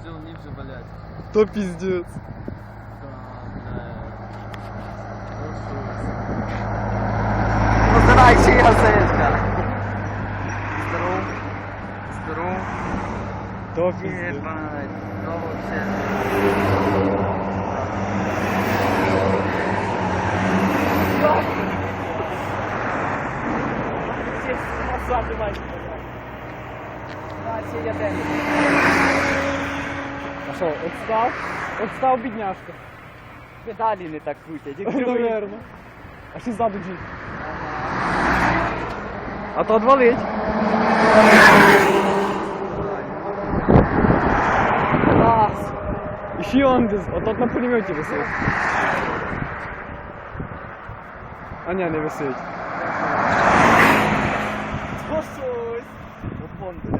Все, вони вже валять. То піздець. Ну давай, ще я сечка. Здоров. Здоров. То піздець. Ебать. Ну вообще. А що, отстав? Отстав бідняшка. Педалі не так крутять. Ну, наверно. А ще ззаду джип. А то отвалить? Клас. І ще он десь, отот на пулеметі висить. А ні, не висить. Ось ось. От вон, бля.